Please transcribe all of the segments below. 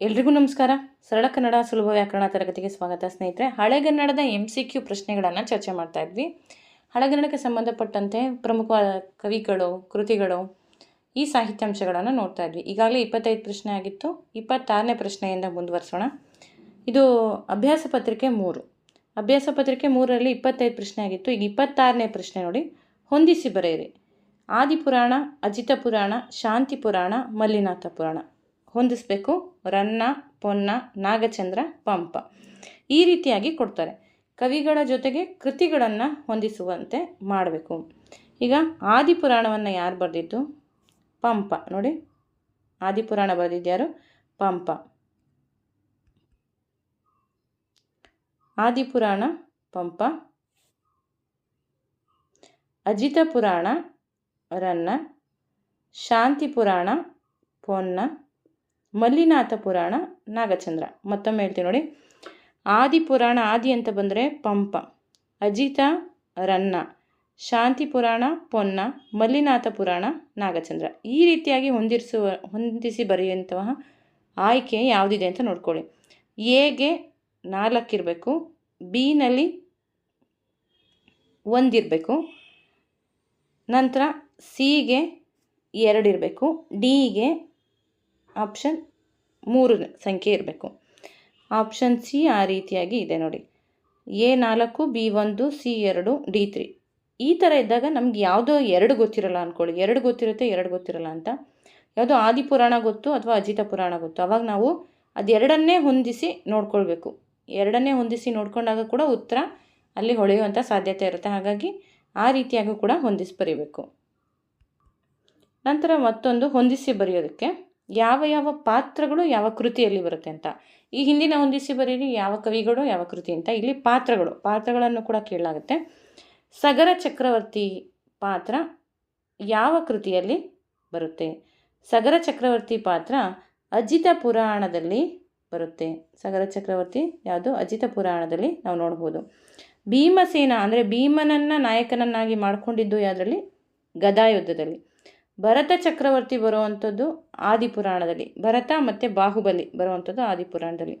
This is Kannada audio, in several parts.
ಎಲ್ರಿಗೂ ನಮಸ್ಕಾರ. ಸರಳ ಕನ್ನಡ ಸುಲಭ ವ್ಯಾಕರಣ ತರಗತಿಗೆ ಸ್ವಾಗತ ಸ್ನೇಹಿತರೆ. ಹಳೆಗನ್ನಡದ ಎಂ ಸಿ ಕ್ಯೂ ಪ್ರಶ್ನೆಗಳನ್ನು ಚರ್ಚೆ ಮಾಡ್ತಾ ಇದ್ವಿ. ಹಳೆಗನ್ನಡಕ್ಕೆ ಸಂಬಂಧಪಟ್ಟಂತೆ ಪ್ರಮುಖವಾದ ಕವಿಗಳು, ಕೃತಿಗಳು ಈ ಸಾಹಿತ್ಯಾಂಶಗಳನ್ನು ನೋಡ್ತಾ ಇದ್ವಿ. ಈಗಾಗಲೇ ಇಪ್ಪತ್ತೈದು ಪ್ರಶ್ನೆ ಆಗಿತ್ತು. ಇಪ್ಪತ್ತಾರನೇ ಪ್ರಶ್ನೆಯಿಂದ ಮುಂದುವರಿಸೋಣ. ಇದು ಅಭ್ಯಾಸ ಪತ್ರಿಕೆ ಮೂರು. ಅಭ್ಯಾಸ ಪತ್ರಿಕೆ ಮೂರರಲ್ಲಿ ಇಪ್ಪತ್ತೈದು ಪ್ರಶ್ನೆ ಆಗಿತ್ತು. ಈಗ ಇಪ್ಪತ್ತಾರನೇ ಪ್ರಶ್ನೆ ನೋಡಿ. ಹೊಂದಿಸಿ ಬರೆಯಿರಿ. ಆದಿಪುರಾಣ ಅಜಿತ ಪುರಾಣ ಶಾಂತಿ ಪುರಾಣ ಮಲ್ಲಿನಾಥ ಪುರಾಣ. ಹೊಂದಿಸಬೇಕು. ರನ್ನ, ಪೊನ್ನ, ನಾಗಚಂದ್ರ, ಪಂಪ. ಈ ರೀತಿಯಾಗಿ ಕೊಡ್ತಾರೆ. ಕವಿಗಳ ಜೊತೆಗೆ ಕೃತಿಗಳನ್ನು ಹೊಂದಿಸುವಂತೆ ಮಾಡಬೇಕು. ಈಗ ಆದಿಪುರಾಣವನ್ನು ಯಾರು ಬರೆದಿದ್ದು? ಪಂಪ. ನೋಡಿ. ಆದಿಪುರಾಣ ಬರೆದಿದ್ಯಾರು? ಪಂಪ. ಆದಿಪುರಾಣ, ಪಂಪ. ಅಜಿತ ಪುರಾಣ ರನ್ನ. ಶಾಂತಿ ಪುರಾಣ ಪೊನ್ನ. ಮಲ್ಲಿನಾಥ ಪುರಾಣ, ನಾಗಚಂದ್ರ. ಮತ್ತೊಮ್ಮೆ ಹೇಳ್ತೀನಿ ನೋಡಿ. ಆದಿ ಪುರಾಣ, ಆದಿ ಅಂತ ಬಂದರೆ ಪಂಪ, ಅಜಿತ, ರನ್ನ, ಶಾಂತಿ ಪುರಾಣ, ಪೊನ್ನ, ಮಲ್ಲಿನಾಥ ಪುರಾಣ, ನಾಗಚಂದ್ರ. ಈ ರೀತಿಯಾಗಿ ಹೊಂದಿಸುವ ಹೊಂದಿಸಿ ಬರೆಯುವಂತಹ ಆಯ್ಕೆ ಯಾವುದಿದೆ ಅಂತ ನೋಡ್ಕೊಳ್ಳಿ. ಎಗೆ ನಾಲ್ಕಿರಬೇಕು ಬಿನಲ್ಲಿ ಒಂದಿರಬೇಕು, ನಂತರ ಸಿಗೆ ಎರಡಿರಬೇಕು ಡಿಗೆ ಆಪ್ಷನ್ ಮೂರು ಸಂಖ್ಯೆ ಇರಬೇಕು. ಆಪ್ಷನ್ ಸಿ ಆ ರೀತಿಯಾಗಿ ಇದೆ ನೋಡಿ. ಎ ನಾಲ್ಕು, ಬಿ ಒಂದು, ಸಿ ಎರಡು, ಡಿ ತ್ರೀ. ಈ ಥರ ಇದ್ದಾಗ ನಮ್ಗೆ ಯಾವುದೋ ಎರಡು ಗೊತ್ತಿರಲ್ಲ ಅಂದ್ಕೊಳ್ಳಿ ಎರಡು ಗೊತ್ತಿರುತ್ತೆ, ಎರಡು ಗೊತ್ತಿರಲ್ಲ ಅಂತ. ಯಾವುದೋ ಆದಿಪುರಾಣ ಗೊತ್ತು ಅಥವಾ ಅಜಿತ ಪುರಾಣ ಗೊತ್ತು. ಅವಾಗ ನಾವು ಅದೆರಡನ್ನೇ ಹೊಂದಿಸಿ ನೋಡ್ಕೊಳ್ಬೇಕು. ಎರಡನ್ನೇ ಹೊಂದಿಸಿ ನೋಡ್ಕೊಂಡಾಗ ಕೂಡ ಉತ್ತರ ಅಲ್ಲಿ ಹೊಳೆಯುವಂಥ ಸಾಧ್ಯತೆ ಇರುತ್ತೆ. ಹಾಗಾಗಿ ಆ ರೀತಿಯಾಗೂ ಕೂಡ ಹೊಂದಿಸಿ ಬರೀಬೇಕು. ನಂತರ ಮತ್ತೊಂದು ಹೊಂದಿಸಿ ಬರೆಯೋದಕ್ಕೆ. ಯಾವ ಯಾವ ಪಾತ್ರಗಳು ಯಾವ ಕೃತಿಯಲ್ಲಿ ಬರುತ್ತೆ ಅಂತ. ಈ ಹಿಂದಿನ ಹೊಂದಿಸಿ ಬರೀರಿ, ಯಾವ ಕವಿಗಳು, ಯಾವ ಕೃತಿ ಅಂತ. ಇಲ್ಲಿ ಪಾತ್ರಗಳು, ಪಾತ್ರಗಳನ್ನು ಕೂಡ ಕೇಳಲಾಗುತ್ತೆ. ಸಗರ ಚಕ್ರವರ್ತಿ ಪಾತ್ರ ಯಾವ ಕೃತಿಯಲ್ಲಿ ಬರುತ್ತೆ? ಸಗರ ಚಕ್ರವರ್ತಿ ಪಾತ್ರ ಅಜಿತ ಪುರಾಣದಲ್ಲಿ ಬರುತ್ತೆ. ಸಗರ ಚಕ್ರವರ್ತಿ ಯಾವುದು? ಅಜಿತ ಪುರಾಣದಲ್ಲಿ ನಾವು ನೋಡ್ಬೋದು. ಭೀಮಸೇನ ಅಂದರೆ ಭೀಮನನ್ನು ನಾಯಕನನ್ನಾಗಿ ಮಾಡಿಕೊಂಡಿದ್ದು ಯಾವುದರಲ್ಲಿ? ಗದಾಯುದ್ಧದಲ್ಲಿ ಭರತ ಚಕ್ರವರ್ತಿ ಬರುವಂಥದ್ದು ಆದಿಪುರಾಣದಲ್ಲಿ. ಭರತ ಮತ್ತು ಬಾಹುಬಲಿ ಬರುವಂಥದ್ದು ಆದಿಪುರಾಣದಲ್ಲಿ.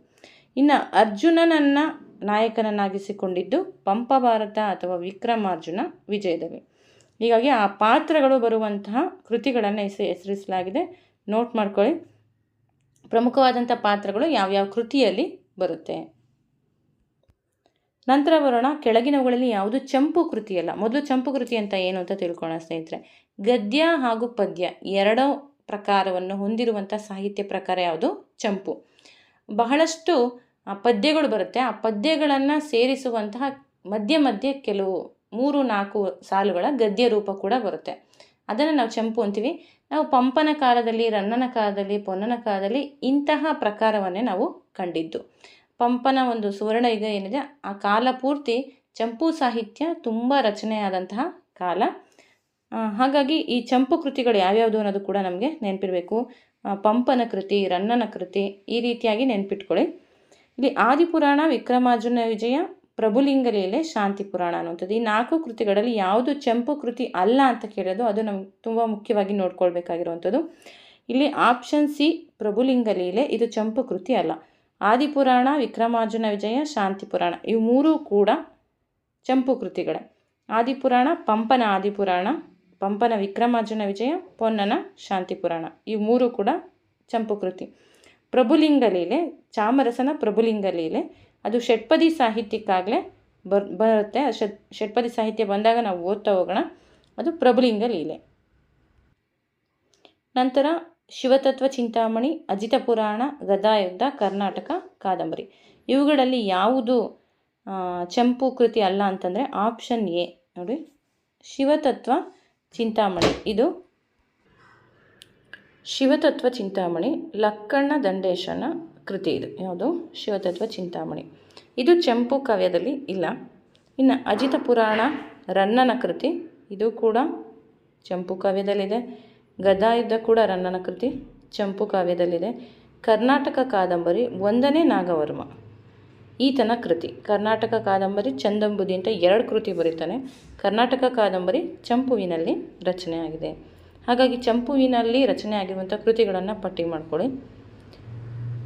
ಇನ್ನು ಅರ್ಜುನನನ್ನು ನಾಯಕನನ್ನಾಗಿಸಿಕೊಂಡಿದ್ದು ಪಂಪ ಭಾರತ ಅಥವಾ ವಿಕ್ರಮಾರ್ಜುನ ವಿಜಯದಲ್ಲಿ ಹೀಗಾಗಿ ಆ ಪಾತ್ರಗಳು ಬರುವಂತಹ ಕೃತಿಗಳನ್ನು ಹೆಸ ಹೆಸರಿಸಲಾಗಿದೆ. ನೋಟ್ ಮಾಡ್ಕೊಳ್ಳಿ. ಪ್ರಮುಖವಾದಂಥ ಪಾತ್ರಗಳು ಯಾವ್ಯಾವ ಕೃತಿಯಲ್ಲಿ ಬರುತ್ತೆ? ನಂತರ ಬರೋಣ. ಕೆಳಗಿನವುಗಳಲ್ಲಿ ಯಾವುದು ಚಂಪು ಕೃತಿಯಲ್ಲ. ಮೊದಲು ಚಂಪು ಕೃತಿ ಅಂತ ಏನು ಅಂತ ತಿಳ್ಕೊಳ್ಳೋಣ ಸ್ನೇಹಿತರೆ. ಗದ್ಯ ಹಾಗೂ ಪದ್ಯ ಎರಡೂ ಪ್ರಕಾರವನ್ನು ಹೊಂದಿರುವಂಥ ಸಾಹಿತ್ಯ ಪ್ರಕಾರ ಯಾವುದು? ಚಂಪು. ಬಹಳಷ್ಟು ಪದ್ಯಗಳು ಬರುತ್ತೆ. ಆ ಪದ್ಯಗಳನ್ನು ಸೇರಿಸುವಂತಹ ಮಧ್ಯ ಮಧ್ಯೆ ಕೆಲವು ಮೂರು, ನಾಲ್ಕು ಸಾಲುಗಳ ಗದ್ಯ ರೂಪ ಕೂಡ ಬರುತ್ತೆ. ಅದನ್ನು ನಾವು ಚಂಪು ಅಂತೀವಿ. ನಾವು ಪಂಪನ ಕಾಲದಲ್ಲಿ, ರನ್ನನ ಕಾಲದಲ್ಲಿ, ಪೊನ್ನನ ಕಾಲದಲ್ಲಿ ಇಂತಹ ಪ್ರಕಾರವನ್ನೇ ನಾವು ಕಂಡಿದ್ದು. ಪಂಪನ ಒಂದು ಸುವರ್ಣ ಯುಗ ಏನಿದೆ, ಆ ಕಾಲ ಪೂರ್ತಿ ಚಂಪು ಸಾಹಿತ್ಯ ತುಂಬ ರಚನೆಯಾದಂತಹ ಕಾಲ. ಹಾಗಾಗಿ ಈ ಚಂಪು ಕೃತಿಗಳು ಯಾವ್ಯಾವುದು ಅನ್ನೋದು ಕೂಡ ನಮಗೆ ನೆನಪಿರಬೇಕು. ಪಂಪನ ಕೃತಿ, ರನ್ನನ ಕೃತಿ ಈ ರೀತಿಯಾಗಿ ನೆನ್ಪಿಟ್ಕೊಳ್ಳಿ. ಇಲ್ಲಿ ಆದಿಪುರಾಣ, ವಿಕ್ರಮಾರ್ಜುನ ವಿಜಯ, ಪ್ರಭುಲಿಂಗ ಲೀಲೆ, ಶಾಂತಿ ಪುರಾಣ ಅನ್ನುವಂಥದ್ದು. ಈ ನಾಲ್ಕು ಕೃತಿಗಳಲ್ಲಿ ಯಾವುದು ಚಂಪು ಕೃತಿ ಅಲ್ಲ ಅಂತ ಕೇಳೋದು ಅದು ನಮ್ಗೆ ತುಂಬ ಮುಖ್ಯವಾಗಿ ನೋಡ್ಕೊಳ್ಬೇಕಾಗಿರುವಂಥದ್ದು. ಇಲ್ಲಿ ಆಪ್ಷನ್ ಸಿ, ಪ್ರಭುಲಿಂಗ ಲೀಲೆ, ಇದು ಚಂಪು ಕೃತಿ ಅಲ್ಲ. ಆದಿಪುರಾಣ, ವಿಕ್ರಮಾರ್ಜುನ ವಿಜಯ, ಶಾಂತಿ ಪುರಾಣ ಇವು ಮೂರೂ ಕೂಡ ಚಂಪು ಕೃತಿಗಳೇ. ಆದಿಪುರಾಣ, ಪಂಪನ ಆದಿಪುರಾಣ ಪಂಪನ ವಿಕ್ರಮಾರ್ಜುನ ವಿಜಯ, ಪೊನ್ನನ ಶಾಂತಿ ಪುರಾಣ ಈ ಮೂರು ಕೂಡ ಚಂಪು ಕೃತಿ. ಪ್ರಭುಲಿಂಗ ಲೀಲೆ, ಚಾಮರಸನ ಪ್ರಭುಲಿಂಗ ಲೀಲೆ. ಅದು ಷಟ್ಪದಿ ಸಾಹಿತ್ಯಕ್ಕಾಗಲೇ ಬರ್, ಬರುತ್ತೆ. ಷಟ್, ಷಟ್ಪದಿ ಸಾಹಿತ್ಯ ಬಂದಾಗ ನಾವು ಓದ್ತಾ ಹೋಗೋಣ. ಅದು ಪ್ರಭುಲಿಂಗ ಲೀಲೆ. ನಂತರ ಶಿವತತ್ವ ಚಿಂತಾಮಣಿ, ಅಜಿತ ಪುರಾಣ, ಗದಾಯುದ್ಧ, ಕರ್ನಾಟಕ, ಕಾದಂಬರಿ. ಇವುಗಳಲ್ಲಿ ಯಾವುದು ಚಂಪು ಕೃತಿ ಅಲ್ಲ ಅಂತಂದರೆ ಆಪ್ಷನ್ ಎ. ನೋಡಿ. ಶಿವತತ್ವ ಚಿಂತಾಮಣಿ. ಇದು ಶಿವತತ್ವ ಚಿಂತಾಮಣಿ, ಲಕ್ಕಣ್ಣ ದಂಡೇಶನ ಕೃತಿ ಇದು. ಯಾವುದು? ಶಿವತತ್ವ ಚಿಂತಾಮಣಿ. ಇದು ಚಂಪು ಕಾವ್ಯದಲ್ಲಿ ಇಲ್ಲ. ಇನ್ನು ಅಜಿತ ಪುರಾಣ ರನ್ನನ ಕೃತಿ, ಇದು ಕೂಡ ಚಂಪು ಕಾವ್ಯದಲ್ಲಿದೆ. ಗದಾಯುದ್ಧ ಕೂಡ ರನ್ನನ ಕೃತಿ, ಚಂಪು ಕಾವ್ಯದಲ್ಲಿದೆ. ಕರ್ನಾಟಕ ಕಾದಂಬರಿ ಒಂದನೇ ನಾಗವರ್ಮ. ಈತನ ಕೃತಿ. ಕರ್ನಾಟಕ ಕಾದಂಬರಿ ಚಂದಂಬುದಿ ಅಂತ ಎರಡು ಕೃತಿ ಬರೀತಾನೆ. ಕರ್ನಾಟಕ ಕಾದಂಬರಿ ಚಂಪುವಿನಲ್ಲಿ ರಚನೆಯಾಗಿದೆ. ಹಾಗಾಗಿ ಚಂಪುವಿನಲ್ಲಿ ರಚನೆ ಆಗಿರುವಂಥ ಕೃತಿಗಳನ್ನು ಪಟ್ಟಿ ಮಾಡಿಕೊಳ್ಳಿ.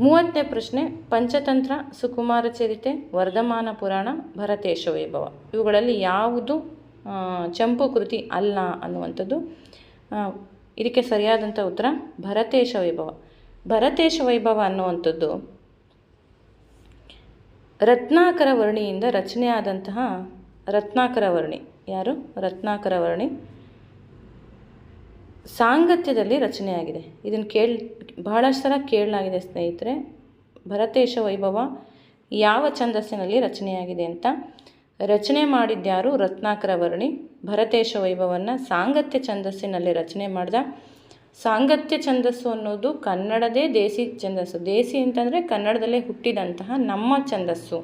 ಮೂವತ್ತನೇ ಪ್ರಶ್ನೆ, ಪಂಚತಂತ್ರ, ಸುಕುಮಾರ ಚರಿತೆ, ವರ್ಧಮಾನ ಪುರಾಣ, ಭರತೇಶ ವೈಭವ. ಇವುಗಳಲ್ಲಿ ಯಾವುದು ಚಂಪು ಕೃತಿ ಅಲ್ಲ ಅನ್ನುವಂಥದ್ದು? ಇದಕ್ಕೆ ಸರಿಯಾದಂಥ ಉತ್ತರ ಭರತೇಶ ವೈಭವ. ಭರತೇಶ ವೈಭವ ಅನ್ನುವಂಥದ್ದು ರತ್ನಾಕರ ವರ್ಣಿಯಿಂದ ರಚನೆಯಾದಂತಹ ರತ್ನಾಕರ ವರ್ಣಿ. ಯಾರು? ರತ್ನಾಕರ ವರ್ಣಿ. ಸಾಂಗತ್ಯದಲ್ಲಿ ರಚನೆಯಾಗಿದೆ. ಇದನ್ನು ಕೇಳ್, ಬಹಳಷ್ಟು ಸಲ ಕೇಳಲಾಗಿದೆ ಸ್ನೇಹಿತರೆ. ಭರತೇಶ ವೈಭವ ಯಾವ ಛಂದಸ್ಸಿನಲ್ಲಿ ರಚನೆಯಾಗಿದೆ ಅಂತ. ರಚನೆ ಮಾಡಿದ್ಯಾರು ರತ್ನಾಕರ ವರ್ಣಿ. ಭರತೇಶ ವೈಭವವನ್ನು ಸಾಂಗತ್ಯ ಛಂದಸ್ಸಿನಲ್ಲಿ ರಚನೆ ಮಾಡಿದ ಸಾಂಗತ್ಯ ಛಂದಸ್ಸು ಅನ್ನೋದು ಕನ್ನಡದೇ ದೇಸಿ ಛಂದಸ್ಸು. ದೇಸಿ ಅಂತಂದರೆ ಕನ್ನಡದಲ್ಲೇ ಹುಟ್ಟಿದಂತಹ ನಮ್ಮ ಛಂದಸ್ಸು.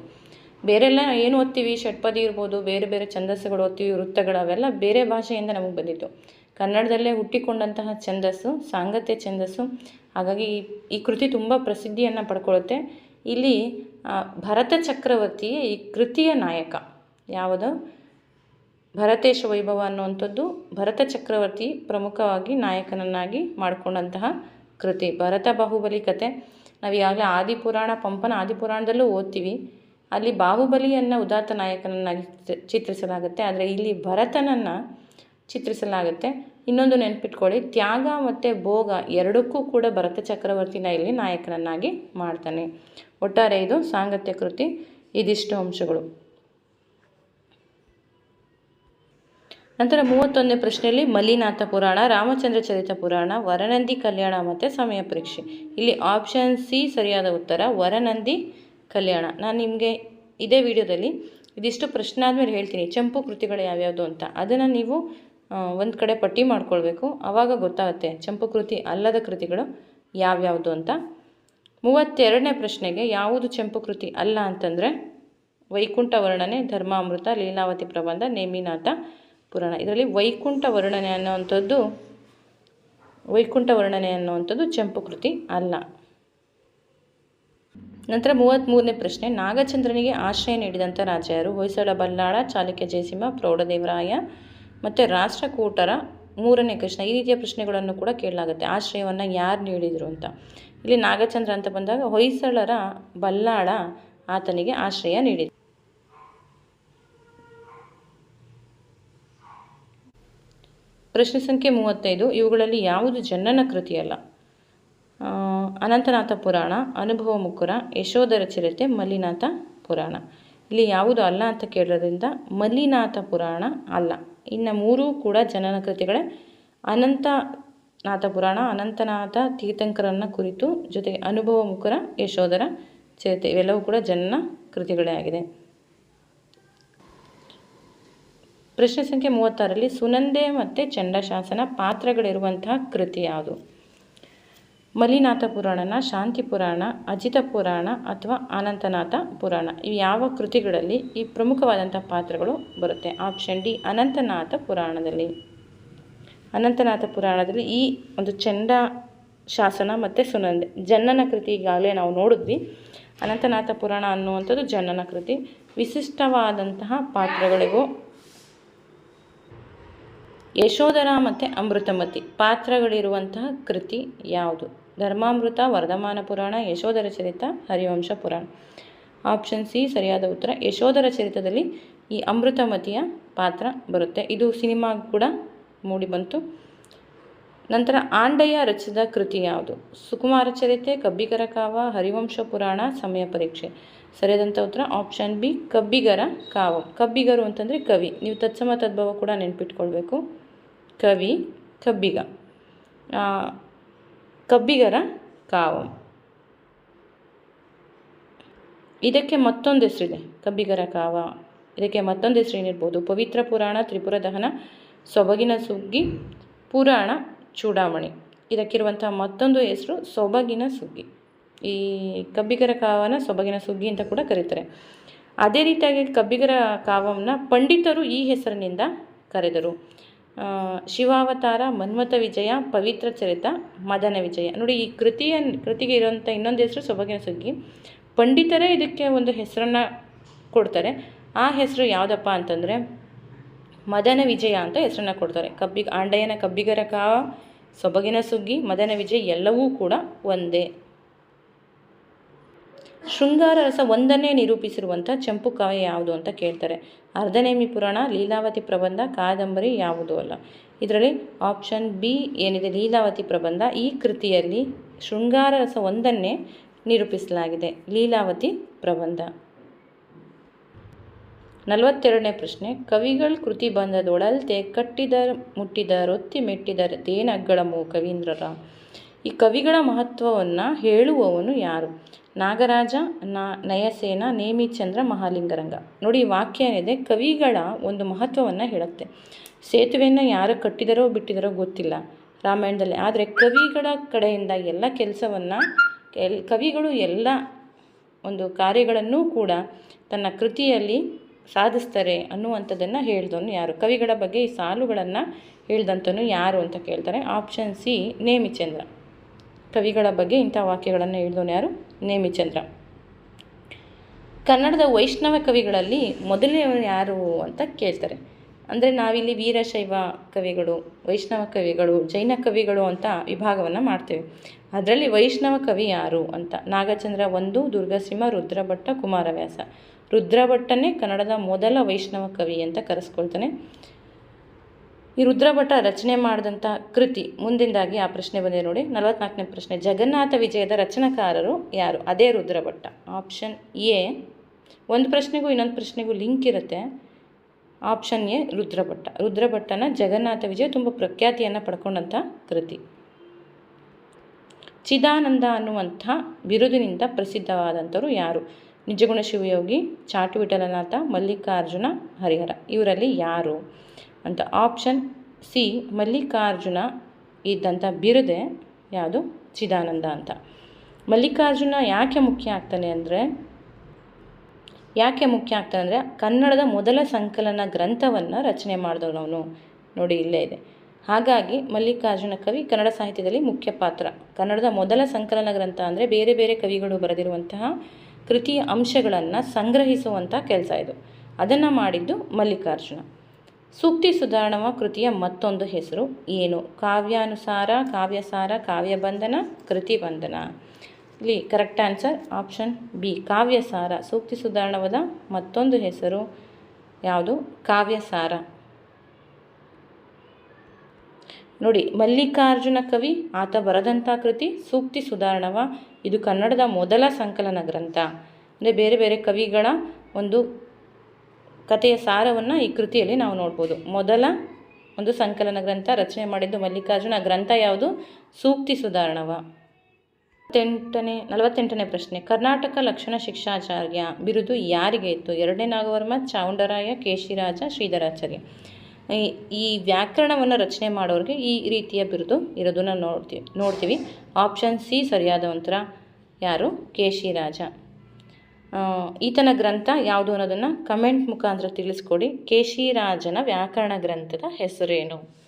ಬೇರೆಲ್ಲ ಏನು ಓದ್ತೀವಿ? ಷಟ್ಪದಿ ಇರ್ಬೋದು, ಬೇರೆ ಬೇರೆ ಛಂದಸ್ಸುಗಳು ಓದ್ತೀವಿ, ವೃತ್ತಗಳು ಅವೆಲ್ಲ ಬೇರೆ ಭಾಷೆಯಿಂದ ನಮಗೆ ಬಂದಿತ್ತು ಕನ್ನಡದಲ್ಲೇ ಹುಟ್ಟಿಕೊಂಡಂತಹ ಛಂದಸ್ಸು, ಸಾಂಗತ್ಯ ಛಂದಸ್ಸು. ಹಾಗಾಗಿ ಈ ಕೃತಿ ತುಂಬ ಪ್ರಸಿದ್ಧಿಯನ್ನು ಪಡ್ಕೊಳ್ಳುತ್ತೆ ಇಲ್ಲಿ ಭರತ ಚಕ್ರವರ್ತಿಯೇ ಈ ಕೃತಿಯ ನಾಯಕ ಯಾವುದು? ಭರತೇಶ ವೈಭವ ಅನ್ನುವಂಥದ್ದು ಭರತ ಚಕ್ರವರ್ತಿ ಪ್ರಮುಖವಾಗಿ ನಾಯಕನನ್ನಾಗಿ ಮಾಡಿಕೊಂಡಂತಹ ಕೃತಿ. ಭರತ ಬಾಹುಬಲಿ ಕತೆ. ನಾವು ಈಗಾಗಲೇ ಆದಿಪುರಾಣ, ಪಂಪನ ಆದಿಪುರಾಣದಲ್ಲೂ ಓದ್ತೀವಿ. ಅಲ್ಲಿ ಬಾಹುಬಲಿಯನ್ನು ಉದಾತ್ತ ನಾಯಕನನ್ನಾಗಿ ಚಿತ್ರಿಸಲಾಗುತ್ತೆ. ಆದರೆ ಇಲ್ಲಿ ಭರತನನ್ನು ಚಿತ್ರಿಸಲಾಗುತ್ತೆ. ಇನ್ನೊಂದು ನೆನ್ಪಿಟ್ಕೊಳ್ಳಿ. ತ್ಯಾಗ ಮತ್ತು ಭೋಗ ಎರಡಕ್ಕೂ ಕೂಡ ಭರತ ಚಕ್ರವರ್ತಿನ ಇಲ್ಲಿ ನಾಯಕನನ್ನಾಗಿ ಮಾಡ್ತಾನೆ. ಒಟ್ಟಾರೆ ಇದು ಸಾಂಗತ್ಯ ಕೃತಿ. ಇದಿಷ್ಟು ಅಂಶಗಳು. ನಂತರ ಮೂವತ್ತೊಂದನೇ ಪ್ರಶ್ನೆಯಲ್ಲಿ ಮಲ್ಲಿನಾಥ ಪುರಾಣ, ರಾಮಚಂದ್ರ ಚರಿತ ಪುರಾಣ, ವರನಂದಿ ಕಲ್ಯಾಣ ಮತ್ತು ಸಮಯ ಪರೀಕ್ಷೆ. ಇಲ್ಲಿ ಆಪ್ಷನ್ ಸಿ ಸರಿಯಾದ ಉತ್ತರ, ವರನಂದಿ ಕಲ್ಯಾಣ. ನಾನು ನಿಮಗೆ ಇದೇ ವಿಡಿಯೋದಲ್ಲಿ ಇದಿಷ್ಟು ಪ್ರಶ್ನೆ ಆದಮೇಲೆ ಹೇಳ್ತೀನಿ, ಚಂಪು ಕೃತಿಗಳು ಯಾವ್ಯಾವುದು ಅಂತ. ಅದನ್ನು ನೀವು ಒಂದು ಕಡೆ ಪಟ್ಟಿ ಮಾಡ್ಕೊಳ್ಬೇಕು. ಆವಾಗ ಗೊತ್ತಾಗುತ್ತೆ ಚಂಪು ಕೃತಿ ಅಲ್ಲದ ಕೃತಿಗಳು ಯಾವ್ಯಾವುದು ಅಂತ. ಮೂವತ್ತೆರಡನೇ ಪ್ರಶ್ನೆಗೆ ಯಾವುದು ಚಂಪು ಕೃತಿ ಅಲ್ಲ ಅಂತಂದರೆ ವೈಕುಂಠ ವರ್ಣನೆ ಧರ್ಮಾಮೃತ, ಲೀಲಾವತಿ ಪ್ರಬಂಧ, ನೇಮಿನಾಥ ಪುರಾಣ. ಇದರಲ್ಲಿ ವೈಕುಂಠ ವರ್ಣನೆ ಅನ್ನುವಂಥದ್ದು, ವೈಕುಂಠ ವರ್ಣನೆ ಅನ್ನುವಂಥದ್ದು ಚಂಪು ಕೃತಿ ಅಲ್ಲ. ನಂತರ ಮೂವತ್ತ್ಮೂರನೇ ಪ್ರಶ್ನೆ, ನಾಗಚಂದ್ರನಿಗೆ ಆಶ್ರಯ ನೀಡಿದಂಥ ರಾಜ ಯಾರು ಹೊಯ್ಸಳ, ಬಲ್ಲಾಳ, ಚಾಲುಕ್ಯ ಜಯಸಿಂಹ, ಪ್ರೌಢದೇವರಾಯ ಮತ್ತು ರಾಷ್ಟ್ರಕೂಟರ ಮೂರನೇ ಕೃಷ್ಣ. ಈ ರೀತಿಯ ಪ್ರಶ್ನೆಗಳನ್ನು ಕೂಡ ಕೇಳಲಾಗುತ್ತೆ. ಆಶ್ರಯವನ್ನು ಯಾರು ನೀಡಿದರು ಅಂತ. ಇಲ್ಲಿ ನಾಗಚಂದ್ರ ಅಂತ ಬಂದಾಗ ಹೊಯ್ಸಳರ ಬಲ್ಲಾಳ ಆತನಿಗೆ ಆಶ್ರಯ ನೀಡಿದ ಪ್ರಶ್ನೆ ಸಂಖ್ಯೆ ಮೂವತ್ತೈದು, ಇವುಗಳಲ್ಲಿ ಯಾವುದು ಜನನ ಕೃತಿಯಲ್ಲ? ಅನಂತನಾಥ ಪುರಾಣ, ಅನುಭವ ಮುಕುರ, ಯಶೋಧರ ಚರಿತೆ, ಮಲ್ಲಿನಾಥ ಪುರಾಣ. ಇಲ್ಲಿ ಯಾವುದು ಅಲ್ಲ ಅಂತ ಕೇಳೋದ್ರಿಂದ ಮಲ್ಲಿನಾಥ ಪುರಾಣ ಅಲ್ಲ. ಇನ್ನು ಮೂರೂ ಕೂಡ ಜನನ ಕೃತಿಗಳೇ. ಅನಂತನಾಥ ಪುರಾಣ, ಅನಂತನಾಥ ತೀರ್ಥಂಕರನ್ನ ಕುರಿತು ಜೊತೆಗೆ ಅನುಭವ ಮುಖರ ಯಶೋಧರ ಚರಿತೆ, ಇವೆಲ್ಲವೂ ಕೂಡ ಜನನ ಕೃತಿಗಳೇ ಆಗಿದೆ. ಪ್ರಶ್ನೆ ಸಂಖ್ಯೆ ಮೂವತ್ತಾರಲ್ಲಿ ಸುನಂದೆ ಮತ್ತು ಚಂಡಶಾಸನ ಪಾತ್ರಗಳಿರುವಂತಹ ಕೃತಿ ಯಾವುದು? ಮಲಿನಾಥ ಪುರಾಣನ, ಶಾಂತಿ ಪುರಾಣ, ಅಜಿತ ಪುರಾಣ ಅಥವಾ ಅನಂತನಾಥ ಪುರಾಣ. ಇವು ಯಾವ ಕೃತಿಗಳಲ್ಲಿ ಈ ಪ್ರಮುಖವಾದಂಥ ಪಾತ್ರಗಳು ಬರುತ್ತೆ? ಆಪ್ಷನ್ ಡಿ, ಅನಂತನಾಥ ಪುರಾಣದಲ್ಲಿ. ಅನಂತನಾಥ ಪುರಾಣದಲ್ಲಿ ಈ ಒಂದು ಚಂಡ ಶಾಸನ ಮತ್ತು ಸುನಂದೆ. ಜನ್ನನ ಕೃತಿ ಈಗಾಗಲೇ ನಾವು ನೋಡಿದ್ವಿ. ಅನಂತನಾಥ ಪುರಾಣ ಅನ್ನುವಂಥದ್ದು ಜನ್ನನ ಕೃತಿ. ವಿಶಿಷ್ಟವಾದಂತಹ ಪಾತ್ರಗಳಿಗೂ ಯಶೋಧರ ಮತ್ತು ಅಮೃತಮತಿ ಪಾತ್ರಗಳಿರುವಂತಹ ಕೃತಿ ಯಾವುದು? ಧರ್ಮಾಮೃತ, ವರ್ಧಮಾನ ಪುರಾಣ, ಯಶೋಧರ ಚರಿತ, ಹರಿವಂಶ ಪುರಾಣ. ಆಪ್ಷನ್ ಸಿ, ಸರಿಯಾದ ಉತ್ತರ. ಯಶೋಧರ ಚರಿತದಲ್ಲಿ ಈ ಅಮೃತಮತಿಯ ಪಾತ್ರ ಬರುತ್ತೆ. ಇದು ಸಿನಿಮಾ ಕೂಡ ಮೂಡಿಬಂತು ನಂತರ ಆಂಡಯ್ಯ ರಚಿಸಿದ ಕೃತಿ ಯಾವುದು? ಸುಕುಮಾರ ಚರಿತೆ, ಕಬ್ಬಿಗರ ಕಾವ, ಹರಿವಂಶ ಪುರಾಣ, ಸಮಯ ಪರೀಕ್ಷೆ. ಸರಿಯಾದಂಥ ಉತ್ತರ, ಆಪ್ಷನ್ ಬಿ, ಕಬ್ಬಿಗರ ಕಾವ. ಕಬ್ಬಿಗರು ಅಂತಂದರೆ ಕವಿ. ನೀವು ತತ್ಸಮ ತದ್ಭವ ಕೂಡ ನೆನ್ಪಿಟ್ಕೊಳ್ಬೇಕು. ಕವಿ ಕಬ್ಬಿಗ. ಕಬ್ಬಿಗರ ಕಾವಂ. ಇದಕ್ಕೆ ಮತ್ತೊಂದು ಹೆಸರಿದೆ, ಕಬ್ಬಿಗರ ಕಾವ. ಇದಕ್ಕೆ ಮತ್ತೊಂದು ಹೆಸರು ಏನಿರ್ಬೋದು? ಪವಿತ್ರ ಪುರಾಣ, ತ್ರಿಪುರ ದಹನ, ಸೊಬಗಿನ ಸುಗ್ಗಿ, ಪುರಾಣ, ಚೂಡಾಮಣಿ. ಇದಕ್ಕಿರುವಂಥ ಮತ್ತೊಂದು ಹೆಸರು ಸೊಬಗಿನ ಸುಗ್ಗಿ. ಈ ಕಬ್ಬಿಗರ ಕಾವನ ಸೊಬಗಿನ ಸುಗ್ಗಿ ಅಂತ ಕೂಡ ಕರೀತಾರೆ. ಅದೇ ರೀತಿಯಾಗಿ ಕಬ್ಬಿಗರ ಕಾವಂನ ಪಂಡಿತರು ಈ ಹೆಸರಿನಿಂದ ಕರೆದರು. ಶಿವಾವತಾರ ಮನ್ಮಥ ವಿಜಯ, ಪವಿತ್ರ ಚರಿತ, ಮದನ ವಿಜಯ. ನೋಡಿ, ಈ ಕೃತಿಯ, ಕೃತಿಗೆ ಇರುವಂಥ ಇನ್ನೊಂದು ಹೆಸರು ಸೊಬಗಿನ ಸುಗ್ಗಿ. ಪಂಡಿತರೇ ಇದಕ್ಕೆ ಒಂದು ಹೆಸರನ್ನು ಕೊಡ್ತಾರೆ. ಆ ಹೆಸರು ಯಾವುದಪ್ಪ ಅಂತಂದರೆ ಮದನ ವಿಜಯ ಅಂತ ಹೆಸರನ್ನು ಕೊಡ್ತಾರೆ. ಕಬ್ಬಿಗ, ಆಂಡಯ್ಯನ ಕಬ್ಬಿಗರ ಕಾವ ಸೊಬಗಿನ ಸುಗ್ಗಿ, ಮದನ ವಿಜಯ ಎಲ್ಲವೂ ಕೂಡ ಒಂದೇ. ಶೃಂಗಾರ ರಸ ಒಂದನ್ನೇ ನಿರೂಪಿಸಿರುವಂಥ ಚಂಪು ಕಾವ್ಯ ಯಾವುದು ಅಂತ ಕೇಳ್ತಾರೆ. ಅರ್ಧನೇಮಿ ಪುರಾಣ, ಲೀಲಾವತಿ ಪ್ರಬಂಧ, ಕಾದಂಬರಿ ಯಾವುದು ಅಲ್ಲ. ಇದರಲ್ಲಿ ಆಪ್ಷನ್ ಬಿ ಏನಿದೆ? ಲೀಲಾವತಿ ಪ್ರಬಂಧ. ಈ ಕೃತಿಯಲ್ಲಿ ಶೃಂಗಾರ ರಸ ಒಂದನ್ನೇ ನಿರೂಪಿಸಲಾಗಿದೆ. ಲೀಲಾವತಿ ಪ್ರಬಂಧ. ನಲವತ್ತೆರಡನೇ ಪ್ರಶ್ನೆ. ಕವಿಗಳ ಕೃತಿ ಬಂದದೊಳಲ್ತೆ ಕಟ್ಟಿದ, ಮುಟ್ಟಿದ, ರೊತ್ತಿ ಮೆಟ್ಟಿದ ದೇನಗ್ಗಳಮು ಕವೀಂದ್ರರ ಈ ಕವಿಗಳ ಮಹತ್ವವನ್ನು ಹೇಳುವವನು ಯಾರು? ನಾಗರಾಜ, ನಾ, ನಯಸೇನ ನೇಮಿಚಂದ್ರ ಮಹಾಲಿಂಗರಂಗ. ನೋಡಿ ವಾಕ್ಯ ಏನಿದೆ? ಕವಿಗಳ ಒಂದು ಮಹತ್ವವನ್ನು ಹೇಳುತ್ತೆ. ಸೇತುವೆಯನ್ನು ಯಾರು ಕಟ್ಟಿದರೋ ಬಿಟ್ಟಿದರೋ ಗೊತ್ತಿಲ್ಲ ರಾಮಾಯಣದಲ್ಲಿ. ಆದರೆ ಕವಿಗಳ ಕಡೆಯಿಂದ ಎಲ್ಲ ಕೆಲಸವನ್ನು, ಎಲ್, ಕವಿಗಳು ಎಲ್ಲ ಒಂದು ಕಾರ್ಯಗಳನ್ನು ಕೂಡ ತನ್ನ ಕೃತಿಯಲ್ಲಿ ಸಾಧಿಸ್ತಾರೆ ಅನ್ನುವಂಥದ್ದನ್ನು ಹೇಳ್ದವನು ಯಾರು? ಕವಿಗಳ ಬಗ್ಗೆ ಈ ಸಾಲುಗಳನ್ನು ಹೇಳ್ದಂಥನು ಯಾರು ಅಂತ ಕೇಳ್ತಾರೆ. ಆಪ್ಷನ್ ಸಿ ನೇಮಿಚಂದ್ರ ಕವಿಗಳ ಬಗ್ಗೆ ಇಂಥ ವಾಕ್ಯಗಳನ್ನು ಹೇಳಿದವನು ಯಾರು? ನೇಮಿಚಂದ್ರ. ಕನ್ನಡದ ವೈಷ್ಣವ ಕವಿಗಳಲ್ಲಿ ಮೊದಲನೆಯವರು ಯಾರು ಅಂತ ಕೇಳ್ತಾರೆ. ಅಂದರೆ ನಾವಿಲ್ಲಿ ವೀರಶೈವ ಕವಿಗಳು, ವೈಷ್ಣವ ಕವಿಗಳು, ಜೈನ ಕವಿಗಳು ಅಂತ ವಿಭಾಗವನ್ನು ಮಾಡ್ತೇವೆ. ಅದರಲ್ಲಿ ವೈಷ್ಣವ ಕವಿ ಯಾರು ಅಂತ? ನಾಗಚಂದ್ರ ಒಂದು, ದುರ್ಗಸಿಂಹ, ರುದ್ರಭಟ್ಟ, ಕುಮಾರವ್ಯಾಸ. ರುದ್ರಭಟ್ಟನೇ ಕನ್ನಡದ ಮೊದಲ ವೈಷ್ಣವ ಕವಿ ಅಂತ ಕರೆಸ್ಕೊಳ್ತಾನೆ. ಈ ರುದ್ರಭಟ ರಚನೆ ಮಾಡಿದಂಥ ಕೃತಿ ಮುಂದಿಂದಾಗಿ ಆ ಪ್ರಶ್ನೆ ಬಂದಿದೆ ನೋಡಿ. ನಲವತ್ನಾಲ್ಕನೇ ಪ್ರಶ್ನೆ, ಜಗನ್ನಾಥ ವಿಜಯದ ರಚನಾಕಾರರು ಯಾರು? ಅದೇ ರುದ್ರಭಟ್ಟ. ಆಪ್ಷನ್ ಎ, ಒಂದು ಪ್ರಶ್ನೆಗೂ ಇನ್ನೊಂದು ಪ್ರಶ್ನೆಗೂ ಲಿಂಕ್ ಇರುತ್ತೆ. Option A, Rudrabhatta. ರುದ್ರಭಟ್ಟನ Jagannatha Vijaya ತುಂಬ ಪ್ರಖ್ಯಾತಿಯನ್ನು ಪಡ್ಕೊಂಡಂಥ ಕೃತಿ. ಚಿದಾನಂದ ಅನ್ನುವಂಥ ಬಿರುದಿನಿಂದ ಪ್ರಸಿದ್ಧವಾದಂಥವರು ಯಾರು? ನಿಜಗುಣ ಶಿವಯೋಗಿ ಚಾಟು ವಿಠಲನಾಥ ಮಲ್ಲಿಕಾರ್ಜುನ ಹರಿಹರ. ಇವರಲ್ಲಿ ಯಾರು? ಅಂತ ಆಪ್ಷನ್ ಸಿ, ಮಲ್ಲಿಕಾರ್ಜುನ ಇದ್ದಂಥ ಬಿರುದೆ ಯಾವುದು? ಚಿದಾನಂದ ಅಂತ. ಮಲ್ಲಿಕಾರ್ಜುನ ಯಾಕೆ ಮುಖ್ಯ ಆಗ್ತಾನೆ ಅಂದರೆ, ಯಾಕೆ ಮುಖ್ಯ ಆಗ್ತಾನೆ ಅಂದರೆ, ಕನ್ನಡದ ಮೊದಲ ಸಂಕಲನ ಗ್ರಂಥವನ್ನು ರಚನೆ ಮಾಡಿದವನು ನೋಡಿ, ಇಲ್ಲೇ ಇದೆ. ಹಾಗಾಗಿ ಮಲ್ಲಿಕಾರ್ಜುನ ಕವಿ ಕನ್ನಡ ಸಾಹಿತ್ಯದಲ್ಲಿ ಮುಖ್ಯ ಪಾತ್ರ. ಕನ್ನಡದ ಮೊದಲ ಸಂಕಲನ ಗ್ರಂಥ ಅಂದರೆ ಬೇರೆ ಬೇರೆ ಕವಿಗಳು ಬರೆದಿರುವಂತಹ ಕೃತಿಯ ಅಂಶಗಳನ್ನು ಸಂಗ್ರಹಿಸುವಂಥ ಕೆಲಸ ಇದು. ಅದನ್ನು ಮಾಡಿದ್ದು ಮಲ್ಲಿಕಾರ್ಜುನ. ಸೂಕ್ತಿ ಸುಧಾರಣವ ಕೃತಿಯ ಮತ್ತೊಂದು ಹೆಸರು ಏನು? ಕಾವ್ಯಾನುಸಾರ, ಕಾವ್ಯಸಾರ, ಕಾವ್ಯಬಂಧನ ಕೃತಿ ಬಂಧನ ಇಲ್ಲಿ correct answer option B Kavyasara, ಸೂಕ್ತಿ ಸುಧಾರಣವದ ಮತ್ತೊಂದು ಹೆಸರು ಯಾವುದು? ಕಾವ್ಯಸಾರ. ನೋಡಿ, ಮಲ್ಲಿಕಾರ್ಜುನ ಕವಿ, ಆತ ಬರದಂಥ ಕೃತಿ ಸೂಕ್ತಿ ಸುಧಾರಣವ. ಇದು ಕನ್ನಡದ ಮೊದಲ ಸಂಕಲನ ಗ್ರಂಥ. ಅಂದರೆ ಬೇರೆ ಬೇರೆ ಕವಿಗಳ ಒಂದು ಕಥೆಯ ಸಾರವನ್ನು ಈ ಕೃತಿಯಲ್ಲಿ ನಾವು ನೋಡ್ಬೋದು. ಮೊದಲ ಒಂದು ಸಂಕಲನ ಗ್ರಂಥ ರಚನೆ ಮಾಡಿದ್ದು ಮಲ್ಲಿಕಾರ್ಜುನ. ಗ್ರಂಥ ಯಾವುದು? ಸೂಕ್ತಿ ಸುಧಾರಣವ. ಎಂಟನೇ ನಲವತ್ತೆಂಟನೇ ಪ್ರಶ್ನೆ. ಕರ್ನಾಟಕ ಲಕ್ಷಣ ಶಿಕ್ಷಾಚಾರ್ಯ ಬಿರುದು ಯಾರಿಗೆ ಇತ್ತು? ಎರಡನೇ ನಾಗವರ್ಮ ಚಾವುಂಡರಾಯ ಕೇಶಿರಾಜ, ಶ್ರೀಧರಾಚಾರ್ಯ. ಈ- ವ್ಯಾಕರಣವನ್ನು ರಚನೆ ಮಾಡೋರಿಗೆ ಈ ರೀತಿಯ ಬಿರುದು ಇರೋದನ್ನು ನೋಡ್ತೀವಿ ನೋಡ್ತೀವಿ. ಆಪ್ಷನ್ ಸಿ ಸರಿಯಾದ ಉತ್ತರ ಯಾರು? ಕೇಶಿರಾಜ. ಈತನ ಗ್ರಂಥ ಯಾವುದು ಅನ್ನೋದನ್ನು ಕಮೆಂಟ್ ಮುಖಾಂತರ ತಿಳಿಸ್ಕೊಡಿ. ಕೇಶಿರಾಜನ ವ್ಯಾಕರಣ ಗ್ರಂಥದ ಹೆಸರೇನು?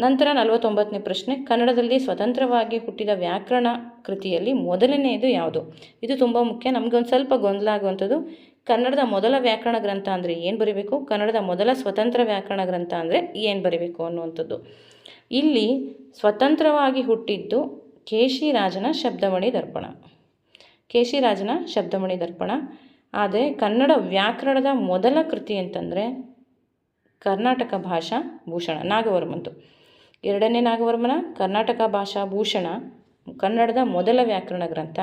ನಂತರ ನಲವತ್ತೊಂಬತ್ತನೇ ಪ್ರಶ್ನೆ. ಕನ್ನಡದಲ್ಲಿ ಸ್ವತಂತ್ರವಾಗಿ ಹುಟ್ಟಿದ ವ್ಯಾಕರಣ ಕೃತಿಯಲ್ಲಿ ಮೊದಲನೆಯದು ಯಾವುದು? ಇದು ತುಂಬ ಮುಖ್ಯ. ನಮಗೊಂದು ಸ್ವಲ್ಪ ಗೊಂದಲ ಆಗುವಂಥದ್ದು. ಕನ್ನಡದ ಮೊದಲ ವ್ಯಾಕರಣ ಗ್ರಂಥ ಅಂದರೆ ಏನು ಬರೀಬೇಕು? ಕನ್ನಡದ ಮೊದಲ ಸ್ವತಂತ್ರ ವ್ಯಾಕರಣ ಗ್ರಂಥ ಅಂದರೆ ಏನು ಬರೀಬೇಕು ಅನ್ನುವಂಥದ್ದು. ಇಲ್ಲಿ ಸ್ವತಂತ್ರವಾಗಿ ಹುಟ್ಟಿದ್ದು ಕೇಶಿರಾಜನ ಶಬ್ದಮಣಿ ದರ್ಪಣ. ಕೇಶಿರಾಜನ ಶಬ್ದಮಣಿ ದರ್ಪಣ ಆದರೆ ಕನ್ನಡ ವ್ಯಾಕರಣದ ಮೊದಲ ಕೃತಿ ಅಂತಂದರೆ ಕರ್ನಾಟಕ ಭಾಷಾ ಭೂಷಣ, ನಾಗವರ್ಮಂತು. ಎರಡನೇ ನಾಗವರ್ಮನ ಕರ್ನಾಟಕ ಭಾಷಾ ಭೂಷಣ, ಕನ್ನಡದ ಮೊದಲ ವ್ಯಾಕರಣ ಗ್ರಂಥ.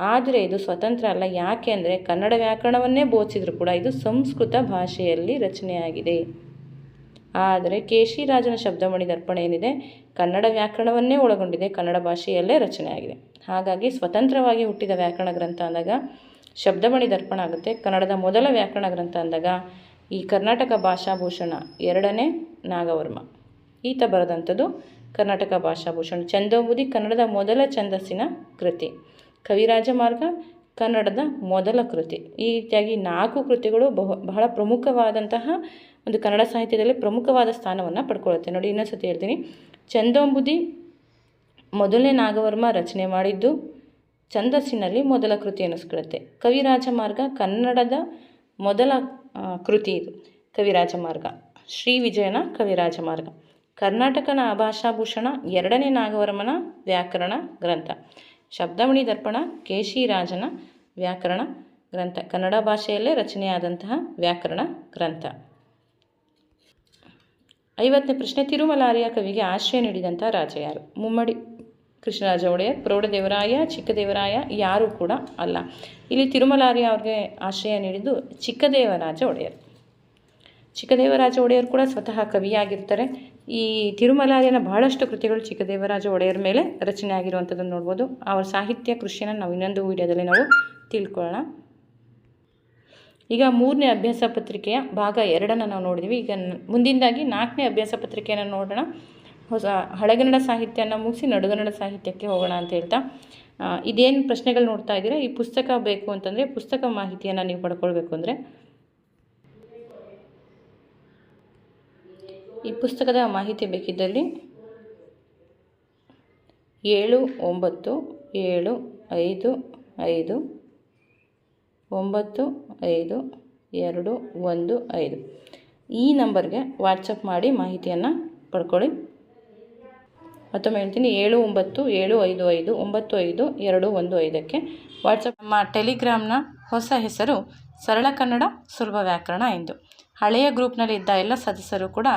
ಆದರೆ ಇದು ಸ್ವತಂತ್ರ ಅಲ್ಲ, ಯಾಕೆ ಅಂದರೆ ಕನ್ನಡ ವ್ಯಾಕರಣವನ್ನೇ ಬೋಧಿಸಿದ್ರು ಕೂಡ ಇದು ಸಂಸ್ಕೃತ ಭಾಷೆಯಲ್ಲಿ ರಚನೆಯಾಗಿದೆ. ಆದರೆ ಕೇಶಿರಾಜನ ಶಬ್ದಮಣಿ ದರ್ಪಣ ಏನಿದೆ? ಕನ್ನಡ ವ್ಯಾಕರಣವನ್ನೇ ಒಳಗೊಂಡಿದೆ. ಕನ್ನಡ ಭಾಷೆಯಲ್ಲೇ ರಚನೆಯಾಗಿದೆ. ಹಾಗಾಗಿ ಸ್ವತಂತ್ರವಾಗಿ ಹುಟ್ಟಿದ ವ್ಯಾಕರಣ ಗ್ರಂಥ ಅಂದಾಗ ಶಬ್ದಮಣಿ ದರ್ಪಣ ಆಗುತ್ತೆ. ಕನ್ನಡದ ಮೊದಲ ವ್ಯಾಕರಣ ಗ್ರಂಥ ಅಂದಾಗ ಈ ಕರ್ನಾಟಕ ಭಾಷಾಭೂಷಣ ಎರಡನೇ ನಾಗವರ್ಮ. ಈತ ಬರೆದಂಥದ್ದು ಕರ್ನಾಟಕ ಭಾಷಾಭೂಷಣ. ಚಂದೋಬುದಿ ಕನ್ನಡದ ಮೊದಲ ಛಂದಸ್ಸಿನ ಕೃತಿ. ಕವಿರಾಜ ಮಾರ್ಗ ಕನ್ನಡದ ಮೊದಲ ಕೃತಿ. ಈ ರೀತಿಯಾಗಿ ನಾಲ್ಕು ಕೃತಿಗಳು ಬಹು, ಬಹಳ ಪ್ರಮುಖವಾದಂತಹ ಒಂದು ಕನ್ನಡ ಸಾಹಿತ್ಯದಲ್ಲಿ ಪ್ರಮುಖವಾದ ಸ್ಥಾನವನ್ನು ಪಡ್ಕೊಳ್ಳುತ್ತೆ ನೋಡಿ ಇನ್ನೊಂದು ಸತಿ ಹೇಳ್ತೀನಿ. ಚಂದೋಂಬುದಿ ಮೊದಲನೇ ನಾಗವರ್ಮ ರಚನೆ ಮಾಡಿದ್ದು ಛಂದಸ್ಸಿನಲ್ಲಿ ಮೊದಲ ಕೃತಿ ಕವಿರಾಜ ಮಾರ್ಗ ಕನ್ನಡದ ಮೊದಲ ಕೃತಿ ಇದು ಕವಿರಾಜ ಮಾರ್ಗ ಶ್ರೀ ವಿಜಯನ ಕವಿರಾಜ ಮಾರ್ಗ ಕರ್ನಾಟಕನ ಭಾಷಾಭೂಷಣ ಎರಡನೇ ನಾಗವರ್ಮನ ವ್ಯಾಕರಣ ಗ್ರಂಥ. ಶಬ್ದಮಣಿ ದರ್ಪಣ ಕೇಶಿರಾಜನ ವ್ಯಾಕರಣ ಗ್ರಂಥ. ಕನ್ನಡ ಭಾಷೆಯಲ್ಲೇ ರಚನೆಯಾದಂತಹ ವ್ಯಾಕರಣ ಗ್ರಂಥ. ಐವತ್ತನೇ ಪ್ರಶ್ನೆ. ತಿರುಮಲಾರಿಯ ಕವಿಗೆ ಆಶ್ರಯ ನೀಡಿದಂಥ ರಾಜ ಯಾರು ಮುಮ್ಮಡಿ ಕೃಷ್ಣರಾಜ ಒಡೆಯರ್, ಪ್ರೌಢದೇವರಾಯ, ಚಿಕ್ಕದೇವರಾಯ ಯಾರೂ ಕೂಡ ಅಲ್ಲ. ಇಲ್ಲಿ ತಿರುಮಲಾರಿ ಅವ್ರಿಗೆ ಆಶ್ರಯ ನೀಡಿದ್ದು ಚಿಕ್ಕದೇವರಾಜ ಒಡೆಯರ್. ಚಿಕ್ಕದೇವರಾಜ ಒಡೆಯರ್ ಕೂಡ ಸ್ವತಃ ಕವಿಯಾಗಿರ್ತಾರೆ. ಈ ತಿರುಮಲಾರಿಯನ ಬಹಳಷ್ಟು ಕೃತಿಗಳು ಚಿಕ್ಕದೇವರಾಜ ಒಡೆಯರ ಮೇಲೆ ರಚನೆ ಆಗಿರುವಂಥದ್ದನ್ನು ನೋಡ್ಬೋದು. ಅವರ ಸಾಹಿತ್ಯ ಕೃಷಿಯನ್ನು ನಾವು ಇನ್ನೊಂದು ವಿಡಿಯೋದಲ್ಲಿ ನಾವು ತಿಳ್ಕೊಳ್ಳೋಣ. ಈಗ ಮೂರನೇ ಅಭ್ಯಾಸ ಪತ್ರಿಕೆಯ ಭಾಗ ಎರಡನ್ನು ನಾವು ನೋಡಿದ್ವಿ. ಈಗ ಮುಂದಿನದಾಗಿ ನಾಲ್ಕನೇ ಅಭ್ಯಾಸ ಪತ್ರಿಕೆಯನ್ನು ನೋಡೋಣ. ಹೊಸ ಹಳೆಗನ್ನಡ ಸಾಹಿತ್ಯನ ಮುಗಿಸಿ ನಡುಗನ್ನಡ ಸಾಹಿತ್ಯಕ್ಕೆ ಹೋಗೋಣ ಅಂತ ಹೇಳ್ತಾ. ಇದೇನು ಪ್ರಶ್ನೆಗಳು ನೋಡ್ತಾ ಇದ್ದೀರಾ? ಈ ಪುಸ್ತಕ ಬೇಕು ಅಂತಂದರೆ ಪುಸ್ತಕ ಮಾಹಿತಿಯನ್ನು ನೀವು ಪಡ್ಕೊಳ್ಬೇಕು ಅಂದರೆ. ಈ ಪುಸ್ತಕದ ಮಾಹಿತಿ ಬೇಕಿದ್ದಲ್ಲಿ ಏಳು ಒಂಬತ್ತು ಏಳು ಐದು ಐದು ಒಂಬತ್ತು ಐದು ಎರಡು ಒಂದು ಐದು. ಈ ನಂಬರ್ಗೆ ವಾಟ್ಸಪ್ ಮಾಡಿ ಮಾಹಿತಿಯನ್ನು ಪಡ್ಕೊಳ್ಳಿ. ಮತ್ತೊಮ್ಮೆ ಹೇಳ್ತೀನಿ, ಏಳು ಒಂಬತ್ತು ಏಳು ಐದು ಐದು ಒಂಬತ್ತು ಐದು ಎರಡು ಒಂದು ಐದಕ್ಕೆ ವಾಟ್ಸಪ್ ನಮ್ಮ ಟೆಲಿಗ್ರಾಮ್ನ ಹೊಸ ಹೆಸರು ಸರಳ ಕನ್ನಡ ಸುಲಭ ವ್ಯಾಕರಣ ಎಂದು. ಹಳೆಯ ಗ್ರೂಪ್ನಲ್ಲಿ ಇದ್ದ ಎಲ್ಲ ಸದಸ್ಯರು ಕೂಡ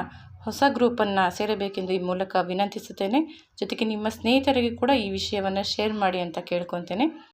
ಹೊಸ ಗ್ರೂಪನ್ನು ಸೇರಬೇಕೆಂದು ಈ ಮೂಲಕ ವಿನಂತಿಸುತ್ತೇನೆ. ಜೊತೆಗೆ ನಿಮ್ಮ ಸ್ನೇಹಿತರಿಗೆ ಕೂಡ ಈ ವಿಷಯವನ್ನು ಶೇರ್ ಮಾಡಿ ಅಂತ ಕೇಳ್ಕೊತೇನೆ